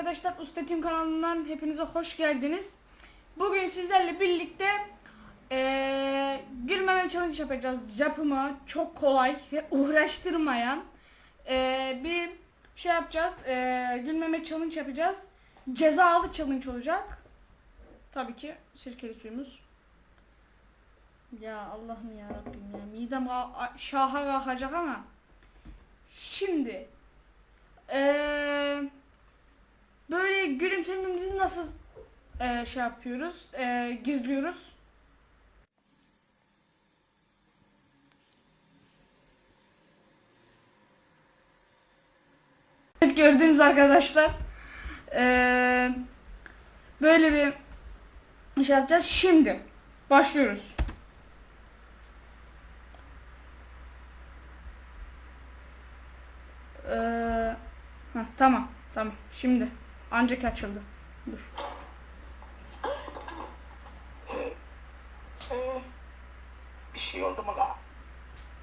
arkadaşlar Usta kanalından hepinize hoş geldiniz. Bugün sizlerle birlikte eee gülmeme challenge yapacağız. Yapımı çok kolay ve uğraştırmayan eee, bir şey yapacağız. Eee gülmeme challenge yapacağız. Cezalı challenge olacak. Tabii ki sirkeli suyumuz. Ya Allah'ım ya Rabbim ya. Midem şaha kalkacak ama. Şimdi eee böyle gülümsememizi nasıl eee, şey yapıyoruz, eee, gizliyoruz. Evet gördüğünüz arkadaşlar eee, böyle bir şey yapacağız. Şimdi başlıyoruz. Eee, heh, tamam tamam şimdi ancak açıldı. Dur. Ee, bir şey oldu mu la?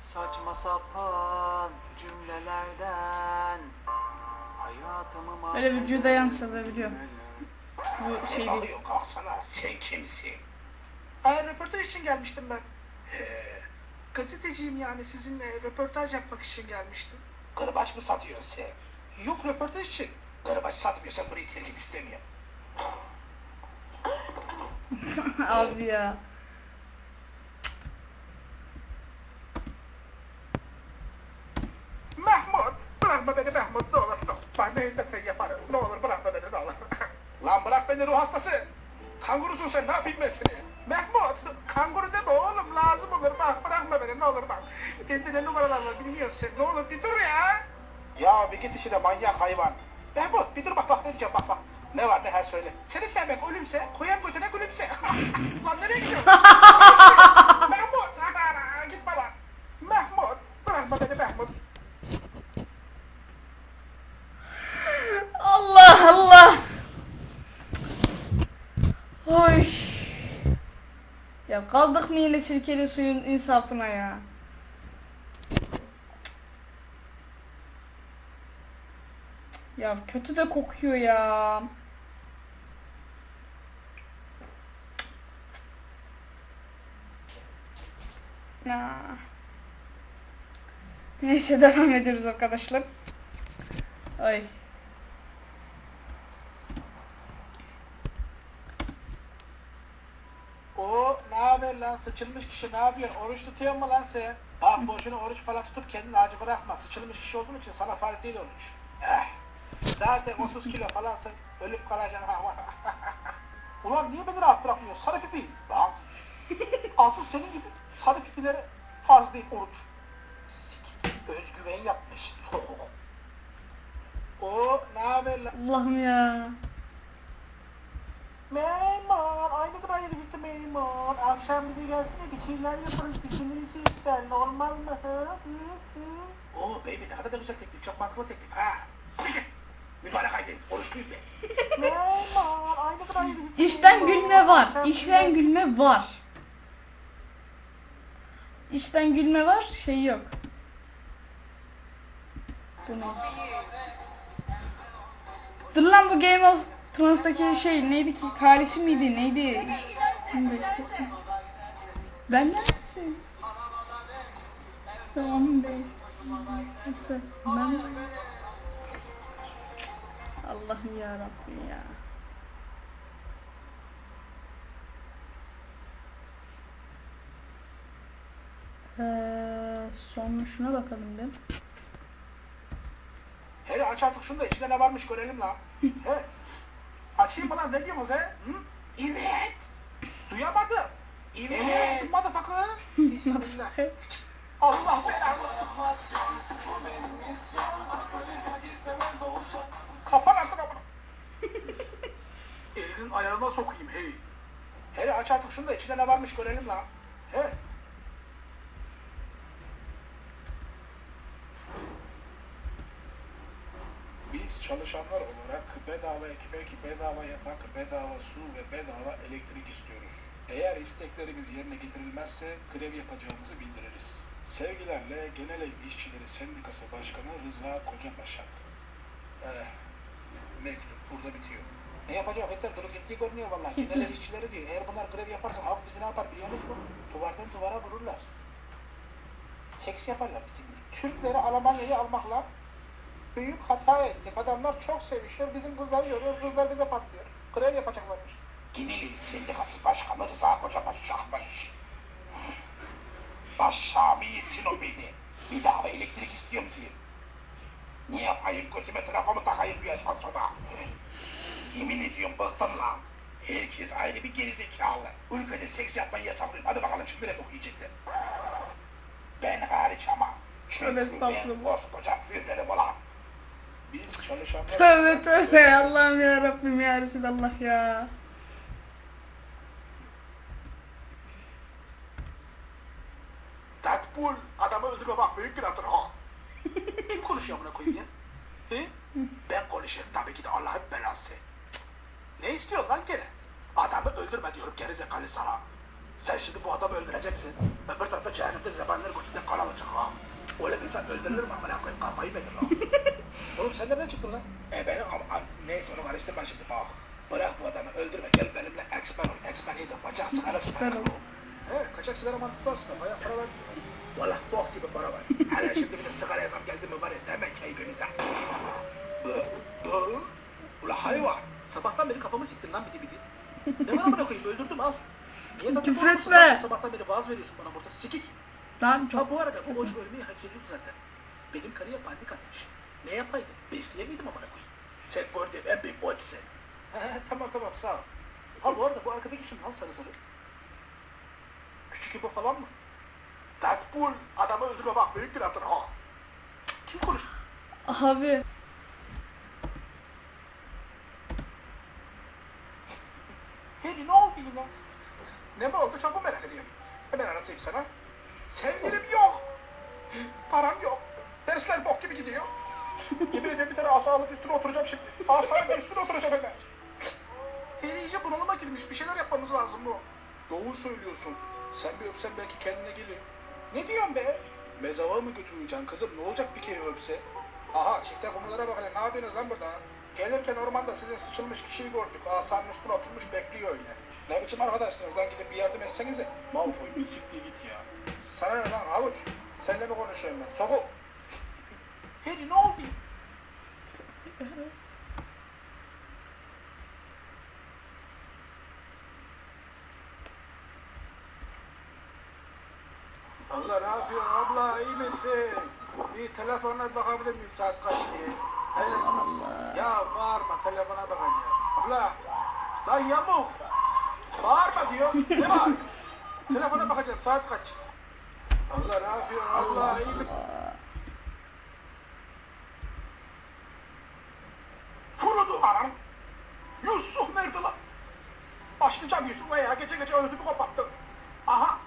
Saçma sapan cümlelerden hayatımı Öyle vücuda yansıtabiliyor. Bu Ne şey değil. oluyor kalksana sen kimsin? Aa, röportaj için gelmiştim ben. Ee, Gazeteciyim yani sizinle röportaj yapmak için gelmiştim. kırbaç mı satıyorsun sen? Yok röportaj için. Kırbaç satmıyorsan burayı terk et istemiyorum. Abi ya. Mahmut! Bırakma beni Mahmut ne olur. Ben ne istersen yaparım. Ne olur bırakma beni ne olur. Lan bırak beni ruh hastası. Kangurusun sen ne yapayım ben seni? Mahmut! Kanguru deme oğlum lazım olur bak bırakma beni ne olur bak. Bende ne numaralar var bilmiyorsun sen ne olur bir dur ya. Ya bir git işine manyak hayvan. Mahmut bir dur bak bak ne diyeceğim bak bak. Ne var ne her söyle. Seni sevmek ölümse koyan götüne gülümse. Lan nereye gidiyorsun? Mahmut! Gitme lan. Mahmut! Bırakma beni Mahmut. Allah Allah. Oy. Ya kaldık mı yine sirkeli suyun insafına ya? Ya kötü de kokuyor ya. Ya. Neyse devam ediyoruz arkadaşlar. Ay. Oo ne haber lan sıçılmış kişi ne yapıyorsun? Oruç tutuyor mu lan sen? Bak boşuna oruç falan tutup kendini acı bırakma. Sıçılmış kişi olduğun için sana farz değil oruç. Eh. Zaten 30 kilo falansın ölüp kalacaksın. Ulan niye beni rahat bırakmıyorsun? Sarı pipi. Lan. Asıl senin gibi sarı pipilere farz değil oruç. Özgüven yapmış. Oo ne haber lan? Allah'ım ya. Memur, aynı kadar yedi gitti memur. Akşam bize gelsene bir şeyler yaparız. Bikininizi ister. Normal mi? Hı? Hı? Oo baby ne kadar da güzel teklif. Çok mantıklı teklif ha. Mübarek ben. İşten gülme var. İşten gülme var. İşten gülme var, şey yok. Bu ne? Dur lan bu Game of Thrones'taki şey neydi ki? Kardeşi miydi? Neydi? Ben neresin? Tamam be. Nasıl? Ben... Allah'ım ya Rabbim ya. Ee, sonra şuna bakalım bir. Hele aç artık şunu da içinde ne varmış görelim la. He. Açayım mı lan ne diyorsunuz he? Hı? Evet. Duyamadım. Evet. Motherfucker. Bismillah. Allah belanı. Kapan artık amına. Ayağına sokayım hey. Hele aç artık şunu da içinde ne varmış görelim la. He. Biz çalışanlar olarak bedava ekmek, bedava yatak, bedava su ve bedava elektrik istiyoruz. Eğer isteklerimiz yerine getirilmezse grev yapacağımızı bildiririz. Sevgilerle Genel Ev İşçileri Sendikası Başkanı Rıza Kocabaşak. Eh, mektup. burada bitiyor. Ne yapacak Yeter durum gittiği görünüyor vallahi. Genel işçileri diyor. Eğer bunlar grev yaparsa halk bizi ne yapar biliyor musun? Duvardan duvara vururlar. Seks yaparlar bizimle. Türkleri Almanya'yı almakla büyük hata ettik. Adamlar çok sevişiyor. Bizim kızlar görüyor. Kızlar bize patlıyor. Grev yapacaklarmış. Ginili Sendikası Başkanı Rıza Kocabaş Şahbaş. Baş Şami'sin o beni. Bir daha elektrik istiyorum diye. Ne yapayım gözüme telefonu takayım bir yaştan sonra. Yemin ediyorum bıktım lan. Herkes ayrı bir gerizekalı. Ülkede seks yapmayı yasaklıyor. Hadi bakalım şimdi ne okuyacaklar. Ben hariç ama. Ben estağfurullah. koskoca führerim ulan. Biz çalışanlar... Tövbe tövbe Allah'ım ya Rabbim ya Resulallah ya. Deadpool adamı öldürme bak büyük günahtır ha. Kim konuşuyor buna koyayım ya? He? Ben konuşuyorum tabii ki de lan gene? Adamı öldürme diyorum gerizekalı sana. Sen şimdi bu adamı öldüreceksin. Öbür tarafta cehennemde zebanları götünde kan alacak ha. Öyle bir insan öldürülür mü amına koyayım kafayı mı lan? Oğlum sen nereden çıktın lan? E ben ama ama neyse onu karıştırma şimdi bak. Bırak bu adamı öldürme gel benimle eksper ol. Eksper iyi de bacağı sigara ol. He kaçak sigara mantıklı aslında bayağı para var. Valla bok gibi para var. Hele şimdi bir de sigara yazam geldi mi var ya deme keyfimize. Ula hayvan. Sabahtan beri kafamı siktin lan bidi bidi. Ne var amına koyayım öldürdüm al. Niye tatlı Küfür konuşuyorsun etme. lan? Sabahtan beri vaaz veriyorsun bana burada sikik. Lan çok Ha bu arada bu boş ölmeyi hak ediyordu zaten. Benim karıya pandik atmış. Ne yapaydı? Besleyemiydim amına koyayım. Sen gördün en. He he tamam tamam sağ ol. Ha bu arada bu arkadaki kim lan sarı sarı? Küçük İbo falan mı? Deadpool adamı öldürme bak büyük günahtır ha. Kim konuştu? abi. Oldu yine? Ne mi oldu çok mu merak ediyorum. Hemen anlatayım sana. Sevgilim yok. Param yok. Dersler bok gibi gidiyor. Yemin ederim bir tane asa üstüne oturacağım şimdi. Asayla üstüne oturacağım hemen. Heri iyice bunalıma girmiş. Bir şeyler yapmamız lazım bu. Doğru söylüyorsun. Sen bir öpsen belki kendine gelir. Ne diyorsun be? Mezava mı götüreceksin kızım? Ne olacak bir kere öpse? Aha çifte konulara bak hele. Ne yapıyorsunuz lan burada? Gelirken ormanda sizin sıçılmış kişiyi gördük. Asanın üstüne oturmuş bekliyor öyle. Ne biçim arkadaşsınız lan gidip bir yardım etsenize. Malfoy bir siktir git ya. Sana ne lan havuç? Seninle mi konuşuyorum ben? Sokul. Heri ne oldu? Allah ne yapıyor abla iyi misin? Bir telefona bakabilir miyim saat kaç diye? Allah. Ya bağırma telefona bakacağım. Abla. Lan yamuk. Bağırma diyor. Ne var? telefona bakacağım saat kaç? Allah ne yapıyor? Allah, iyi mi? Furudu anam. Yusuf nerede lan? Başlayacağım Yusuf'a ya. Gece gece ödümü koparttım. Aha.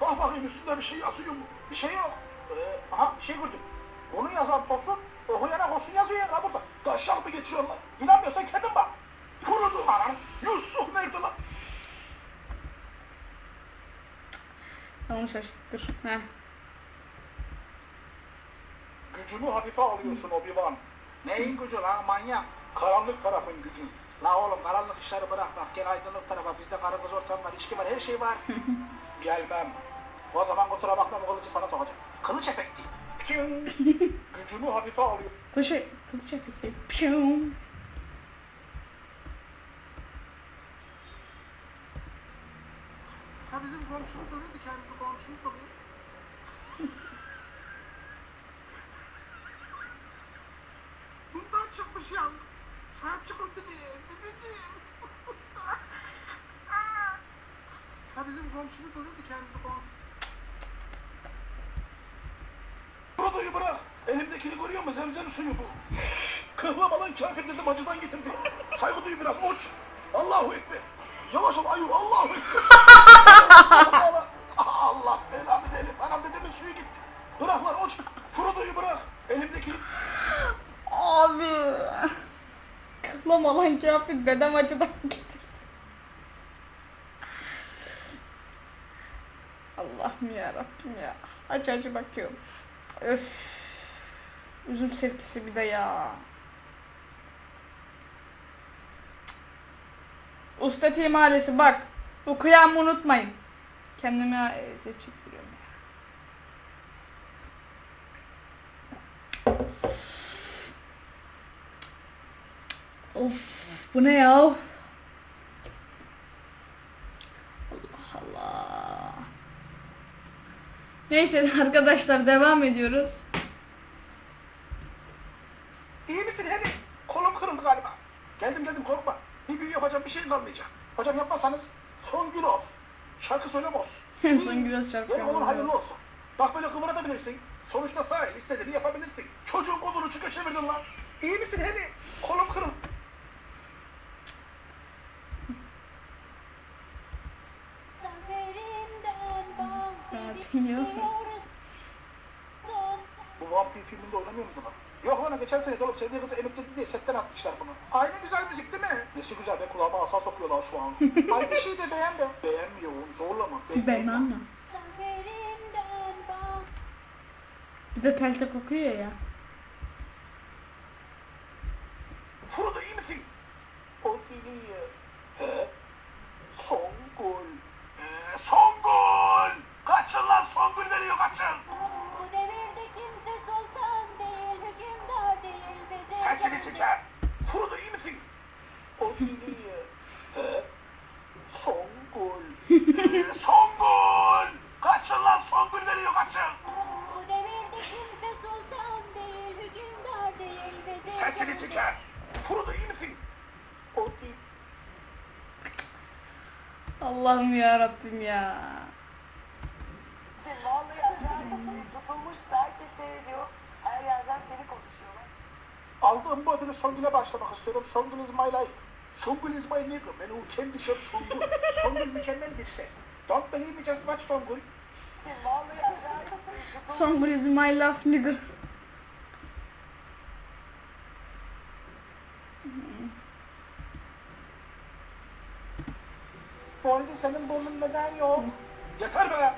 Bak bakayım üstünde bir şey yazıyor mu? Bir şey yok. Ee, aha şey gördüm. Onu yazan Tosun, okuyana Tosun yazıyor ya burada. Taşak mı geçiyor lan? İnanmıyorsan kendin bak. Furudu anam. Yusuf nerede lan? Yanlış açtık dur. Heh. Gücümü hafife alıyorsun Obi-Wan. Neyin gücü lan manyak? Karanlık tarafın gücü. La oğlum karanlık işleri bırak bak gel aydınlık tarafa bizde karı kız ortam var içki var her şey var. Gelmem. O zaman kusura bakma bu kılıcı sana sokacağım. Kılıç efekti. Gücümü hafife alıyor. Kılıç, kılıç efekti. Piyum. Ha bizim komşumuz da neydi kendi. Bundan çıkmış ya. Sahip çıkıldı diye. Dedeciğim. ha bizim komşumuz da neydi kendi komşumuz. Frodo'yu bırak. Elimdekini görüyor musun? Zemzem suyu bu. Kıhlama lan kafir dedim acıdan getirdi. Saygı duy biraz uç. Allahu Ekber. Yavaş ol ayı Allahu Ekber. Allah belanı elim. Anam dedemin suyu gitti. Bırak lan uç. Frodo'yu bırak. Elimdeki Abi. Kıtlama lan kafir dedem acıdan getirdi. Allah'ım ya Rabbim ya. Acı acı bakıyorum. Öf. Üzüm sirkesi bir de ya. Usta Team ailesi bak. Bu kıyamı unutmayın. Kendime çektiriyorum ya. Of bu ne ya? Allah Allah. Neyse arkadaşlar devam ediyoruz. İyi misin Hedi? Kolum kırıldı galiba. Geldim geldim korkma. Bir büyü yapacağım bir şey kalmayacak. Hocam yapmazsanız son gün olsun. Şarkı söylemez. Son güzel şarkı oğlum yapacağız. hayırlı olsun. Bak böyle kıvırabilirsin. Sonuçta sağ el istediğini yapabilirsin. Çocuğun kolunu çıka çevirdin lan. İyi misin Hedi? Kolum yok. Bu vampir filminde oynamıyor mu lan? Yok lan geçen sene oğlum sevdiği kızı emekledi diye setten atmışlar bunu. Aynı güzel müzik değil mi? Nesi güzel be kulağıma asa sokuyorlar şu an. Ay bir şey de beğen be. Beğenmiyor Ben anla. Bir de pelte kokuyor ya. Sesini siker! Frodo iyi misin? O iyi. Allah'ım ya Rabbim ya. Tutulmuş herkes seyrediyor. Her yerden seni konuşuyorlar. Aldığım bu ödülü Songül'e başlamak istiyorum. Songül is my life. Songül is my nigga. Ben o kendi şef Songül. Songül mükemmel bir ses. Don't believe me just watch Songül. Vallahi. Somebody is my love nigga. Bu arada senin burnun neden yok? Yeter be!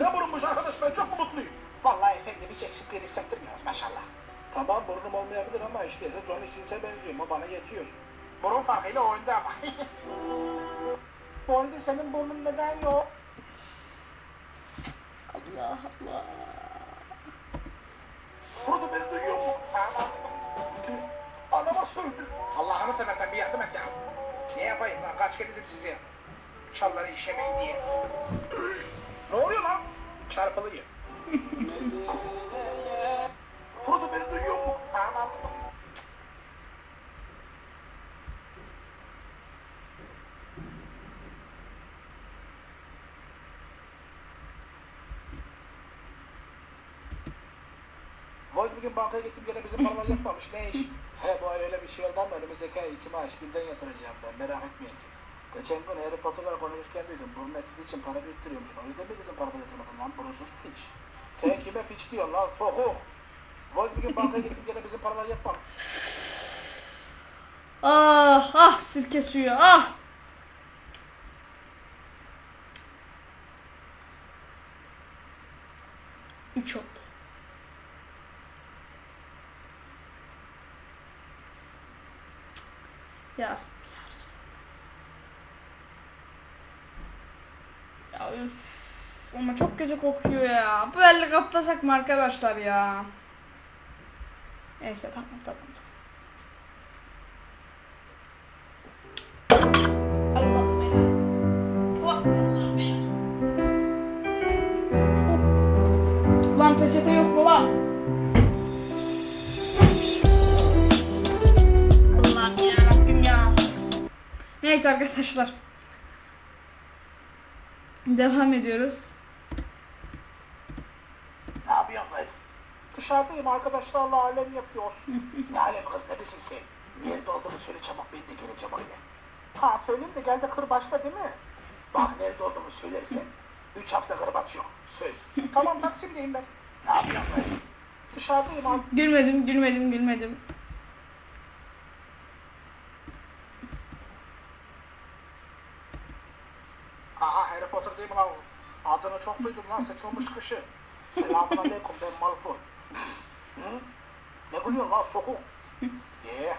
ne burunmuş arkadaş ben çok mu mutluyum? Vallahi efendim hiç eksikliğini hissettirmiyoruz maşallah. Tamam burnum olmayabilir ama işte Johnny Sins'e benziyor ama bana yetiyor. Burun farkıyla oyunda ama. Arada senin burnun neden yok? Allah Allah. Frodo beni duyuyor mu? Anama sövdü. Allah'ını seversen bir yardım et ya. Ne yapayım lan kaç kere dedim size. Çalları işemeyin diye. ne oluyor lan? Çarpılıyor. Frodo beni duyuyor mu? Anam. Boy bugün bankaya gittim gene bizim paralar yatmamış. Ne iş? He bu ay öyle bir şey oldu ama önümüzdeki ay iki maaş birden yatıracağım ben merak etmeyin. Geçen gün Harry Potter'la konuşurken duydum. Bunun nesli için para biriktiriyormuş. O yüzden mi bizim parada yatırmadın lan? Burunsuz piç. Sen kime piç diyorsun lan? Sokuk. Boy bugün bankaya gittim gene bizim paralar yatmamış. Ah ah sirke suyu ah. Üç oldu. Ya. Ya üf. Ama çok kötü kokuyor ya. Böyle kaplasak mı arkadaşlar ya? Neyse tamam tamam. Lan peçete yok mu lan? Allah'ım yarabbim ya. Neyse arkadaşlar. Devam ediyoruz. Ne yapıyorsun kız? Dışarıdayım arkadaşlarla alem yapıyoruz. ne alem kız neredesin sen? Nerede olduğunu söyle çabuk ben de geleceğim oraya. Ha söyleyeyim de gel de kır başla değil mi? Bak nerede olduğumu söylersen. Üç hafta kırbaç yok. Söz. tamam Taksim'deyim ben. Ne yapıyorsun kız? Dışarıdayım abi. Gülmedim, gülmedim, gülmedim. Aha Mi lan o? Adını çok duydum lan sıçılmış kışı. Selamun aleyküm ben Malfoy. Hı? Ne gülüyorsun lan sokuk? Ye,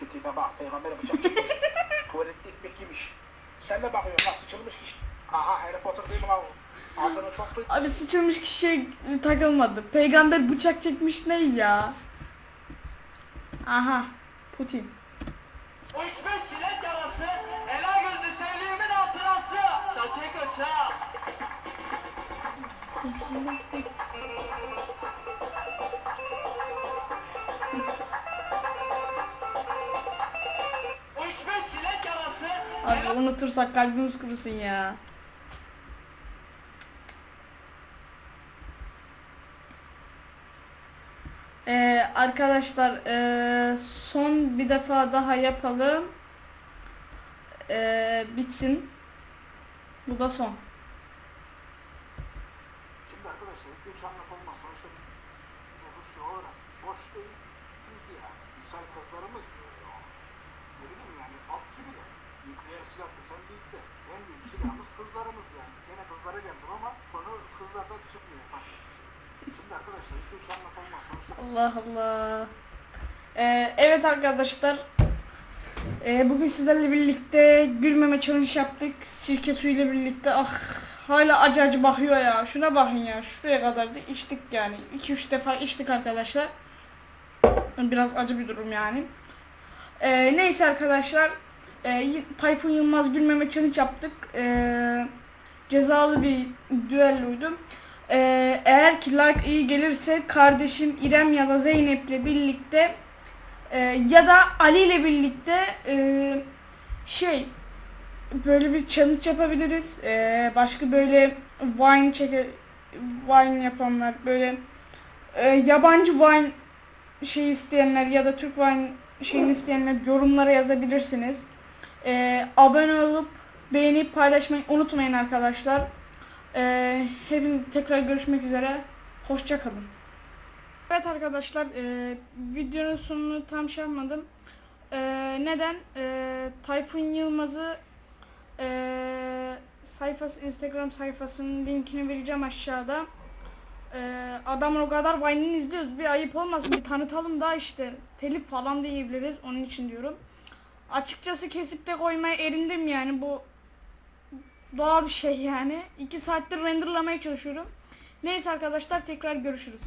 şu tipe bak peygamber bıçak çıkmış. tuvalette ekmek yemiş. Sen de bakıyorsun lan sıçılmış kişi. Aha Harry Potter değil mi lan o? Adını çok duydum. Abi sıçılmış kişiye takılmadı. Peygamber bıçak çekmiş ne ya? Aha. Putin. Uçmuş çilek Abi unutursak kalbimiz kurusun ya. Ee, arkadaşlar ee, son bir defa daha yapalım. Ee, bitsin. Bu da son. Şimdi arkadaşlar ilk üç anlık olmaz. Sonuçta Rusya olarak boş değil. Biz ya. Misal kızlarımız böyle. Ne bileyim yani at gibi de. Nükleer silah desen değil de. En büyük silahımız kızlarımız yani. Gene kızlara geldim ama konu kızlardan çıkmıyor. Bak. Şimdi arkadaşlar ilk üç anlık olmaz. Sonuçta Allah Allah. Ee, evet arkadaşlar. Ee, bugün sizlerle birlikte gülmeme challenge yaptık. Sirke suyu ile birlikte. Ah hala acı acı bakıyor ya. Şuna bakın ya. Şuraya kadar da içtik yani. 2-3 defa içtik arkadaşlar. Biraz acı bir durum yani. Ee, neyse arkadaşlar. Ee, Tayfun Yılmaz gülmeme challenge yaptık. Ee, cezalı bir düelloydu. Ee, eğer ki like iyi gelirse kardeşim İrem ya da Zeynep'le birlikte e, ya da Ali ile birlikte e, şey böyle bir challenge yapabiliriz. Ee, başka böyle wine çeke wine yapanlar böyle e, yabancı wine şey isteyenler ya da Türk wine şeyini isteyenler yorumlara yazabilirsiniz. Ee, abone olup beğenip paylaşmayı unutmayın arkadaşlar. Ee, hepiniz tekrar görüşmek üzere. Hoşça kalın. Evet arkadaşlar e, videonun sonunu tam şey yapmadım. E, neden? E, Tayfun Yılmaz'ı e, sayfası Instagram sayfasının linkini vereceğim aşağıda. E, adamın o kadar Vine'ini izliyoruz. Bir ayıp olmasın bir tanıtalım da işte telif falan diyebiliriz. Onun için diyorum. Açıkçası kesip de koymaya erindim yani bu doğal bir şey yani. 2 saattir renderlamaya çalışıyorum. Neyse arkadaşlar tekrar görüşürüz.